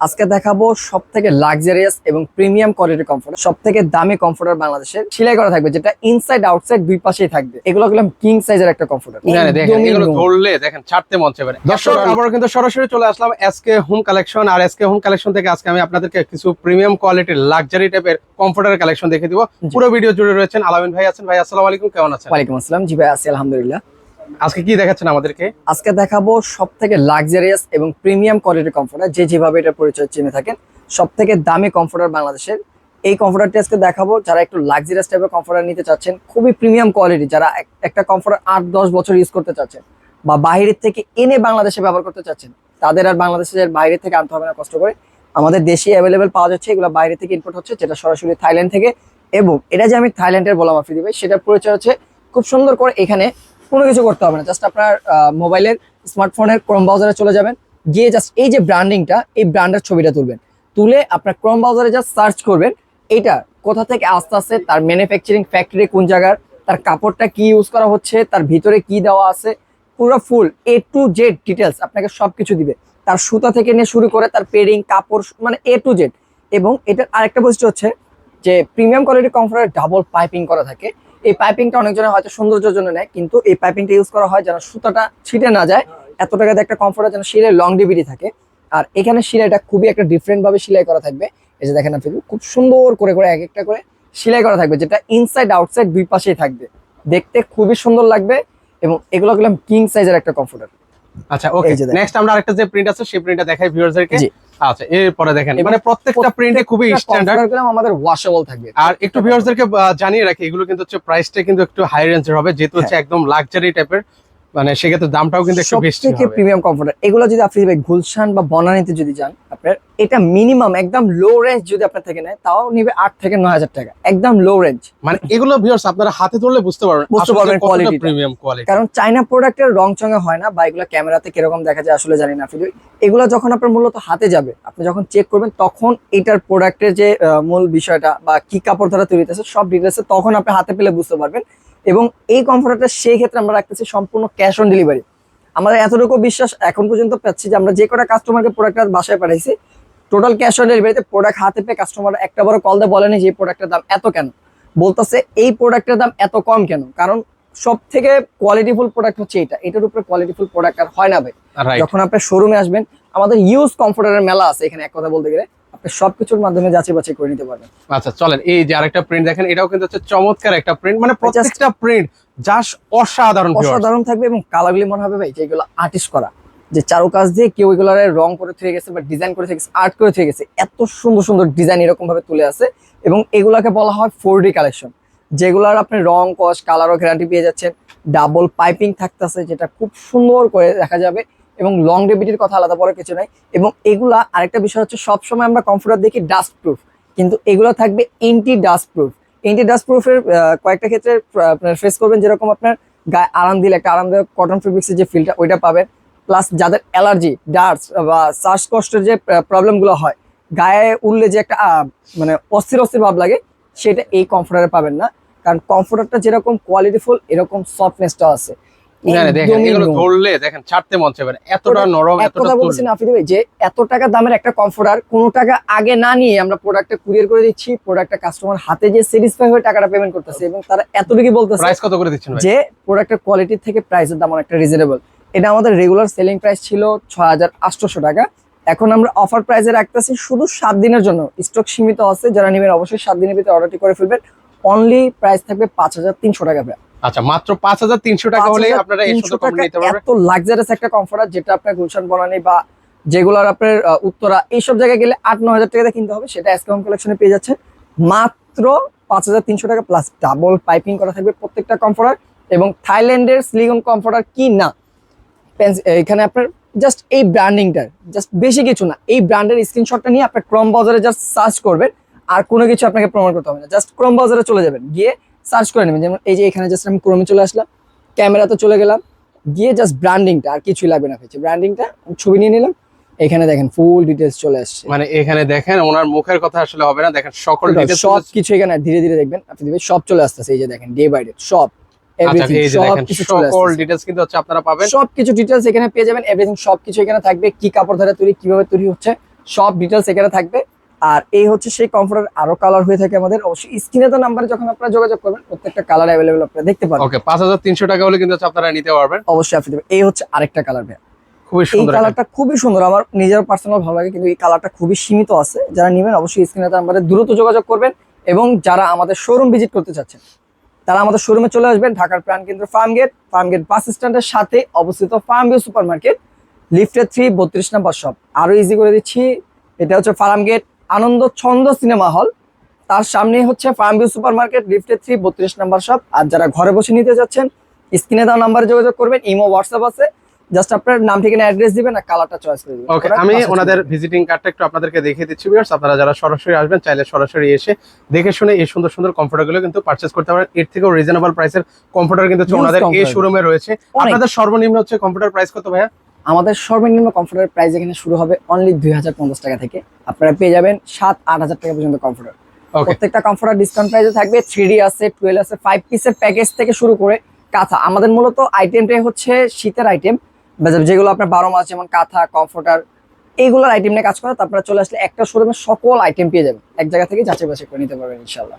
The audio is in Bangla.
আজকে দেখাবো সব থেকে লাক্সারিয়াস এবং প্রিমিয়াম কোয়ালিটির কমফোর্টার সব থেকে দামি কমফোর্টার বাংলাদেশের সেলাই করা থাকবে যেটা ইনসাইড আউটসাইড দুই পাশেই থাকবে। এগুলো গেলাম কিং সাইজের একটা কমফোর্টার এখানে দেখেন এগুলো ধরলে দেখেন ছাড়তে মন চাইবে দর্শক আবার কিন্তু সরাসরি চলে আসলাম এসকে হোম কালেকশন আর এসকে হোম কালেকশন থেকে আজকে আমি আপনাদেরকে কিছু প্রিমিয়াম কোয়ালিটির লাক্সারি টাইপের কমফোর্টার কালেকশন দেখে দিব। পুরো ভিডিও জুড়ে রয়েছেন আলামিন ভাই আছেন ভাই আসসালামু আলাইকুম কেমন আছেন? ওয়ালাইকুম আসসালাম। জি ভাই আছি আলহামদুলিল্লাহ। আজকে কি দেখাচ্ছেন আমাদেরকে? আজকে দেখাবো সব থেকে লাক্সারিয়াস এবং প্রিমিয়াম কোয়ালিটির কমফোর্টার যে যেভাবে এটা পরিচয় চিনে থাকেন সব থেকে দামি কমফোর্টার বাংলাদেশের। এই কমফোর্টারটি আজকে দেখাবো, যারা একটু লাক্সারিয়াস টাইপের কমফোর্টার নিতে চাচ্ছেন, খুবই প্রিমিয়াম কোয়ালিটি যারা একটা কমফোর্টার আট দশ বছর ইউজ করতে চাচ্ছেন বা বাইরের থেকে এনে বাংলাদেশে ব্যবহার করতে চাচ্ছেন, তাদের আর বাংলাদেশের বাইরে থেকে আনতে হবে না, কষ্ট করে। আমাদের দেশে অ্যাভেলেবেল পাওয়া যাচ্ছে, এগুলো বাইরে থেকে ইম্পোর্ট হচ্ছে, যেটা সরাসরি থাইল্যান্ড থেকে। এবং এটা যে আমি থাইল্যান্ডের বলা মাফি দিবে, সেটার পরিচয় হচ্ছে খুব সুন্দর করে এখানে কোনো কিছু করতে হবে না। জাস্ট আপনার মোবাইলের স্মার্টফোনের ক্রোম ব্রাউজারে চলে যাবেন। গিয়ে জাস্ট এই যে ব্র্যান্ডিংটা এই ব্র্যান্ডের ছবিটা তুলবেন। তুলে আপনার ক্রোম ব্রাউজারে জাস্ট সার্চ করবেন। এটা কোথা থেকে আস্তে আস্তে তার ম্যানুফ্যাকচারিং ফ্যাক্টরি কোন জায়গার, তার কাপড়টা কি ইউজ করা হচ্ছে, তার ভিতরে কি দেওয়া আছে, পুরো full A to Z details আপনাকে সব কিছু দিবে। তার সুতা থেকে নিয়ে শুরু করে তার পেরিং কাপড় মানে এ টু জেড এবং এটার আরেকটা বৈশিষ্ট্য হচ্ছে যে প্রিমিয়াম কোয়ালিটি কমফোর্টের ডাবল পাইপিং করা থাকে। এই পাইপিংটা অনেকজনের হয়তো সৌন্দর্যের জন্য নেয় কিন্তু এই পাইপিংটা ইউজ করা হয় যেন সুতাটা ছিটে না যায় এত টাকাতে একটা কমফোর্টার যেন শিলের লং ডিভিডি থাকে। আর এখানে শিলাইটা খুবই একটা ডিফারেন্ট ভাবে সেলাই করা থাকবে। এই যে দেখেন আপনি খুব সুন্দর করে করে এক একটা করে সেলাই করা থাকবে যেটা ইনসাইড আউটসাইড দুই পাশেই থাকবে। দেখতে খুবই সুন্দর লাগবে এবং এগুলো গেলাম কিং সাইজের একটা কমফোর্টার আচ্ছা ওকে নেক্সট আমরা আরেকটা যে প্রিন্ট আছে সেই প্রিন্টটা দেখাই ভিউয়ারদেরকে। আচ্ছা এরপরে দেখেন মানে প্রত্যেকটা প্রিন্টে খুবই স্ট্যান্ডার্ড গেলাম আমাদের ওয়াশেবল থাকবে। আর একটু ভিউয়ার্সদেরকে জানিয়ে রাখি এগুলো কিন্তু হচ্ছে প্রাইসটা কিন্তু একটু হাই রেঞ্জের হবে যেহেতু হচ্ছে একদম লাক্সারি টাইপের মানে সেক্ষেত্রে দামটাও কিন্তু একটু বেশি হবে। প্রিমিয়াম কমফোর্টার এগুলো যদি আপনি গুলশান বা বনানীতে যদি যান এটা মিনিমাম একদম লো রেঞ্জ যদি আপনার থেকে নেয় তাও নিবে আট থেকে নয় হাজার টাকা। একদম লো রেঞ্জ মানে এগুলো ভিউয়ার্স আপনারা হাতে ধরলে বুঝতে পারবেন বুঝতে পারবেন। প্রিমিয়াম কোয়ালিটি কারণ চাইনা প্রোডাক্টের রং চঙে হয় না বা এগুলো ক্যামেরাতে কীরকম দেখা যায় আসলে জানি না। ফিলিপ এগুলো যখন আপনার মূলত হাতে যাবে আপনি যখন চেক করবেন তখন এটার প্রোডাক্টের যে মূল বিষয়টা বা কি কাপড় দ্বারা তৈরি হতেছে সব ডিটেলসে তখন আপনি হাতে পেলে বুঝতে পারবেন। এবং এই কমফোর্টারটা সেই ক্ষেত্রে আমরা রাখতেছি সম্পূর্ণ ক্যাশ অন ডেলিভারি আমাদের এতটুকু বিশ্বাস এখন পর্যন্ত পাচ্ছি যে আমরা যে কটা কাস্টমারকে প্রোডাক্টটা বাসায় পাঠাইছি টোটাল ক্যাশ অন ডেলিভারিতে প্রোডাক্ট হাতে পেয়ে কাস্টমার একটা বড় কল দিয়ে বলেনি যে এই প্রোডাক্টের দাম এত কেন? বলতেছে এই প্রোডাক্টের দাম এত কম কেন? কারণ সব থেকে কোয়ালিটিফুল প্রোডাক্ট হচ্ছে এটা। এটার উপরে কোয়ালিটিফুল প্রোডাক্ট আর হয় না ভাই। যখন আপনি শোরুমে আসবেন আমাদের ইউজ কমফোর্টারের মেলা আছে এখানে এক কথা বলতে গেলে। সবকিছুর মাধ্যমে যাচাই বাছাই করে নিতে পারবেন। আচ্ছা চলেন এই যে আরেকটা প্রিন্ট দেখেন এটাও কিন্তু হচ্ছে চমৎকার একটা প্রিন্ট মানে প্রত্যেকটা প্রিন্ট জাস্ট অসাধারণ অসাধারণ থাকবে এবং কালারগুলি মনে হবে ভাই যে এগুলো আর্টিস্ট করা। যে চারুকাজ দিয়ে কেউ এগুলার রং করে থেকে গেছে বা ডিজাইন করে থেকে গেছে আর্ট করে থেকে গেছে এত সুন্দর সুন্দর ডিজাইন এরকম ভাবে তুলে আছে এবং এগুলাকে বলা হয় ফোর ডি কালেকশন যেগুলার আপনি রং কস কালারও গ্যারান্টি পেয়ে যাচ্ছেন। ডাবল পাইপিং থাকতেছে যেটা খুব সুন্দর করে দেখা যাবে। এবং লং ডেবিটির কথা আলাদা বড় কিছু নাই। এবং এগুলা আরেকটা বিষয় হচ্ছে, সবসময় আমরা কমফোর্টার দেখি ডাস্ট প্রুফ কিন্তু এগুলো থাকবে anti dust proof anti dust প্রুফের কয়েকটা ক্ষেত্রে আপনার ফেস করবেন যেরকম আপনার গায়ে আরাম দিলে, একটা আরামদায়ক কটন ফেব্রিক্সের যে ফিলটা ওইটা পাবেন। প্লাস যাদের অ্যালার্জি ডার্টস বা শ্বাসকষ্টের যে প্রবলেমগুলো হয়, গায়ে উঠলে যে একটা মানে অস্থির অস্থির ভাব লাগে, সেটা এই কমফোর্টারে পাবেন না। কারণ কমফোর্টারটা যেরকম কোয়ালিটিফুল এরকম সফটনেসটাও আছে। দেখেন এগুলো ধরলে দেখেন ছাড়তে মন চাইবে এতটা নরম এতটা বলছি না আফিদ ভাই যে এত টাকা দামের একটা কমফোর্টার কোনো টাকা আগে না নিয়ে আমরা প্রোডাক্টটা কুরিয়ার করে দিচ্ছি প্রোডাক্টটা কাস্টমার হাতে যে স্যাটিসফাই হয়ে টাকাটা পেমেন্ট করতেছে এবং তারা এতটুকু বলতেছে প্রাইস কত করে দিচ্ছেন যে প্রোডাক্টের কোয়ালিটি থেকে প্রাইসের দাম অনেকটা রিজনেবল এটা আমাদের রেগুলার সেলিং প্রাইস ছিল ছয় হাজার আটশোশো টাকা। এখন আমরা অফার প্রাইসে রাখতেছি শুধু সাত দিনের জন্য। স্টক সীমিত আছে যারা নেবেন অবশ্যই সাত দিনের ভিতরে অর্ডারটি করে ফেলবেন। অনলি প্রাইস থাকবে পাঁচ হাজার তিনশো টাকা। আচ্ছা মাত্র পাঁচ হাজার তিনশো টাকা হলে আপনারা এই 5,300 সুন্দর নিতে পারবেন। এত লাক্সারিয়াস একটা কমফোর্টার যেটা আপনার গুলশান বনানি বা যেগুলোর আপনার উত্তরা এইসব জায়গায় গেলে টাকাতে কিনতে হবে সেটা এসকাম কালেকশনে পেয়ে যাচ্ছেন। মাত্র পাঁচ হাজার তিনশো টাকা প্লাস ডাবল পাইপিং করা থাকবে প্রত্যেকটা কমফোর্টার এবং থাইল্যান্ডের স্লিগন কমফোর্টার কি না? এখানে আপনার জাস্ট এই ব্র্যান্ডিংটার জাস্ট বেশি কিছু না এই ব্র্যান্ডের স্ক্রিনশটটা নিয়ে আপনার ক্রম বাজারে জাস্ট সার্চ করবেন আর কোনো কিছু আপনাকে প্রমাণ করতে হবে না জাস্ট ক্রম বাজারে চলে যাবেন গিয়ে সার্চ করে নেবেন। যেমন এই যে এখানে জাস্ট আমি ক্রমে চলে আসলাম। ক্যামেরা ক্যামেরাতে চলে গেলাম। গিয়ে জাস্ট ব্র্যান্ডিংটা আর কিছুই লাগবে না হচ্ছে ব্র্যান্ডিংটা ছবি নিয়ে নিলাম। এখানে দেখেন ফুল ডিটেলস চলে আসছে। মানে এখানে দেখেন ওনার মুখের কথা আসলে হবে না। দেখেন সকল details সব কিছু এখানে ধীরে ধীরে দেখবেন। আপনি দেখবেন সব চলে আসতেছে। এই যে দেখেন ডে বাই ডে সব আচ্ছা সকল ডিটেলস কিন্তু হচ্ছে আপনারা পাবেন। সব কিছু ডিটেলস এখানে পেয়ে যাবেন। এভরিথিং এখানে থাকবে। কি কাপড় দ্বারা তৈরি কীভাবে তৈরি হচ্ছে সব ডিটেলস এখানে থাকবে। আর এই হচ্ছে সেই কমফোর্টার আরও কালার হয়ে থাকে আমাদের। অবশ্যই স্ক্রিনে তো নাম্বারে যখন আপনারা যোগাযোগ করবেন প্রত্যেকটা কালার অ্যাভেলেবল আপনারা দেখতে পাবেন ওকে পাঁচ হাজার তিনশো টাকা হলে কিন্তু আপনারা নিতে পারবেন। অবশ্যই আপনি এই হচ্ছে আরেকটা কালার ভাই খুবই সুন্দর একটা- কালারটা খুবই সুন্দর। আমার নিজের পার্সোনাল ভালো লাগে কিন্তু এই কালারটা খুবই সীমিত আছে। যারা নেবেন অবশ্যই স্ক্রিনে আমাদের দ্রুত যোগাযোগ করবেন এবং যারা আমাদের শোরুম ভিজিট করতে চাচ্ছেন তারা আমাদের শোরুমে চলে আসবেন ঢাকার প্রাণ কেন্দ্র farm gate farm gate bus স্ট্যান্ডের সাথে অবস্থিত ফার্ম ভিউ সুপার মার্কেট লিফটের থ্রি বত্রিশ নাম্বার শপ আরও ইজি করে দিচ্ছি। এটা হচ্ছে ফার্ম গেট আনন্দ ছন্দ সিনেমা হল। তার সামনে হচ্ছে ফার্ম ভিউ সুপার মার্কেট লিফটের থ্রি বত্রিশ নাম্বার শপ। আর যারা ঘরে বসে নিতে যাচ্ছেন স্ক্রিনে দেওয়া নাম্বারে যোগাযোগ করবেন ইমো হোয়াটসঅ্যাপ আছে। জাস্ট আপনার নাম ঠিকানা অ্যাড্রেস দিবেন আর কালারটা চয়েস করে দিবেন। ওকে আমি ওনাদের ভিজিটিং কার্ডটা একটু আপনাদেরকে দেখিয়ে দিচ্ছি ভিউয়ার্স আপনারা যারা সরাসরি আসবেন চাইলে সরাসরি এসে দেখে শুনে এই সুন্দর সুন্দর কমফোর্টারগুলো কিন্তু পারচেস করতে পারেন। এর থেকেও রিজনেবল প্রাইসের কমফোর্টার কিন্তু ওনাদের এই। শোরুমে রয়েছে। আপনাদের সর্বনিম্ন হচ্ছে কম্পিউটার প্রাইস কত ভাইয়া? আমাদের সর্বনিম্ন কমফোর্টার প্রাইস এখানে শুরু হবে অনলি দুই হাজার পঞ্চাশ টাকা থেকে। আপনারা পেয়ে যাবেন সাত আট হাজার টাকা পর্যন্ত কমফোর্টার প্রত্যেকটা কমফোর্টার ডিসকাউন্ট প্রাইসে থাকবে থ্রি আছে টুয়েলভ আছে ফাইভ পিসের প্যাকেজ থেকে শুরু করে কাঁথা। আমাদের মূলত আইটেমটাই হচ্ছে শীতের আইটেম যেগুলো আপনার বারো মাস যেমন কাঁথা কমফোর্টার এইগুলোর আইটেম নিয়ে কাজ করে তারপরে চলে আসলে একটা শোরুমে সকল আইটেম পেয়ে যাবেন। এক জায়গা থেকে যাচাই বাছাই করে নিতে পারবেন ইনশাল্লাহ